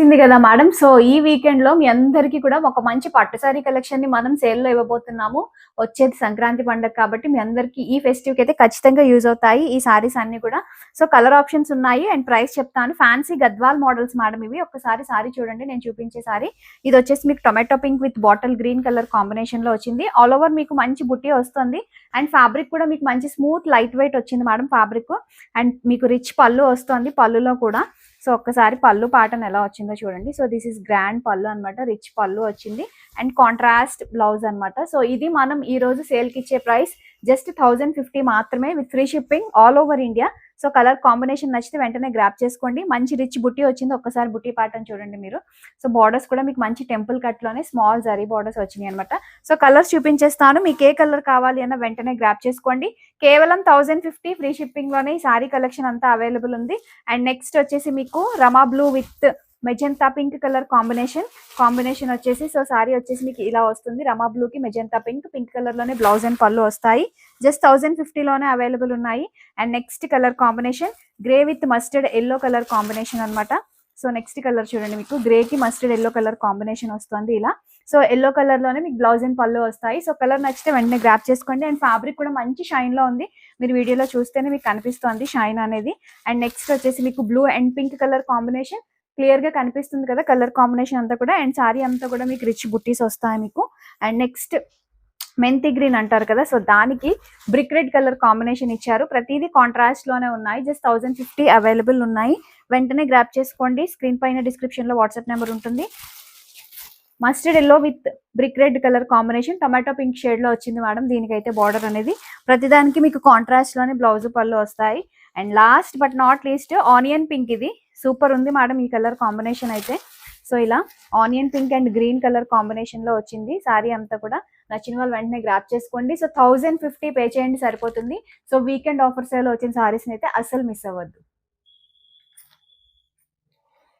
వచ్చింది కదా madam. So ఈ వీకెండ్లో మీ అందరికీ కూడా ఒక మంచి పట్టు సారీ కలెక్షన్ని మనం సేల్లో ఇవ్వబోతున్నాము. వచ్చేది సంక్రాంతి పండుగ కాబట్టి మీ అందరికీ ఈ ఫెస్టివ్కి అయితే ఖచ్చితంగా యూజ్ అవుతాయి ఈ సారీస్ అన్ని కూడా. సో కలర్ ఆప్షన్స్ ఉన్నాయి అండ్ ప్రైస్ చెప్తాను. ఫ్యాన్సీ గద్వాల్ మోడల్స్ మేడం ఇవి. ఒకసారి సారీ చూడండి నేను చూపించే సారీ. ఇది వచ్చేసి మీకు tomato pink with bottle green colour కాంబినేషన్లో వచ్చింది. ఆల్ ఓవర్ మీకు మంచి బుట్టి వస్తుంది. అండ్ ఫ్యాబ్రిక్ కూడా మీకు మంచి స్మూత్ లైట్ వెయిట్ వచ్చింది మేడం ఫ్యాబ్రిక్ అండ్ మీకు రిచ్ పళ్ళు వస్తుంది పళ్ళులో కూడా. సో ఒక్కసారి పళ్ళు పాటన్ ఎలా వచ్చిందో చూడండి. సో దిస్ ఇస్ గ్రాండ్ పళ్ళు అనమాట రిచ్ పళ్ళు వచ్చింది. అండ్ కాంట్రాస్ట్ బ్లౌజ్ అన్నమాట. సో ఇది మనం ఈ రోజు ఇచ్చే ప్రైస్ జస్ట్ థౌజండ్ ఫిఫ్టీ మాత్రమే with free shipping all over India so colour combination నచ్చితే వెంటనే గ్రాప్ చేసుకోండి. మంచి రిచ్ బుట్టి వచ్చింది. ఒక్కసారి బుట్టి ప్యాటర్న్ చూడండి మీరు. సో బార్డర్స్ కూడా మీకు మంచి టెంపుల్ కట్లోనే స్మాల్ జరీ బార్డర్స్ వచ్చినాయి అనమాట సో కలర్స్ చూపించేస్తాను. మీకు ఏ కలర్ కావాలి అన్న వెంటనే గ్రాప్ చేసుకోండి. కేవలం థౌజండ్ ఫిఫ్టీ ఫ్రీ షిప్పింగ్లోనే ఈ సారీ కలెక్షన్ అంతా అవైలబుల్ ఉంది. అండ్ నెక్స్ట్ వచ్చేసి మీకు Rama blue with magenta pink colour combination. Combination వచ్చేసి సో సారీ వచ్చేసి మీకు ఇలా వస్తుంది. రమా బ్లూ కి మెజంతా పింక్ పింక్ కలర్లోనే బ్లౌజ్ అండ్ పళ్ళు వస్తాయి. జస్ట్ థౌజండ్ ఫిఫ్టీలోనే అవైలబుల్ ఉన్నాయి. And next colour combination grey with mustard yellow colour combination అన్నమాట. సో నెక్స్ట్ కలర్ చూడండి మీకు. గ్రే కి మస్టర్డ్ ఎల్లో కలర్ కాంబినేషన్ వస్తుంది ఇలా. సో ఎల్లో కలర్లోనే మీకు బ్లౌజ్ అండ్ పళ్ళు వస్తాయి. సో కలర్ నచ్చితే వెంటనే గ్రాప్ చేసుకోండి. అండ్ ఫ్యాబ్రిక్ కూడా మంచి షైన్లో ఉంది. మీరు వీడియోలో చూస్తేనే మీకు కనిపిస్తుంది షైన్ అనేది. అండ్ నెక్స్ట్ వచ్చేసి మీకు blue and pink colour combination క్లియర్గా కనిపిస్తుంది కదా కలర్ కాంబినేషన్ అంతా కూడా. అండ్ సారీ అంతా కూడా మీకు రిచ్ బుట్టీస్ వస్తాయి మీకు. అండ్ నెక్స్ట్ మెంతి గ్రీన్ అంటారు కదా. సో దానికి బ్రిక్ రెడ్ కలర్ కాంబినేషన్ ఇచ్చారు. ప్రతిదీ కాంట్రాస్ట్లోనే ఉన్నాయి. జస్ట్ థౌసండ్ ఫిఫ్టీ అవైలబుల్ ఉన్నాయి. వెంటనే గ్రాప్ చేసుకోండి. స్క్రీన్ పైన డిస్క్రిప్షన్లో వాట్సాప్ నెంబర్ ఉంటుంది. Mustard yellow with brick red colour combination tomato pink షేడ్లో వచ్చింది మేడం దీనికైతే బార్డర్ అనేది ప్రతిదానికి మీకు కాంట్రాస్ట్లోనే బ్లౌజ్ పళ్ళు వస్తాయి. And last but not least onion pink ఇది. సూపర్ ఉంది మేడం ఈ కలర్ కాంబినేషన్ అయితే. సో ఇలా onion pink and green colour కాంబినేషన్లో వచ్చింది. సారీ అంతా కూడా నచ్చిన వాళ్ళు వెంటనే గ్రాప్ చేసుకోండి. సో థౌజండ్ ఫిఫ్టీ పే చేయండి సరిపోతుంది. సో వీకెండ్ ఆఫర్ సేల్ వచ్చిన సారీస్ అయితే అస్సలు మిస్ అవ్వద్దు.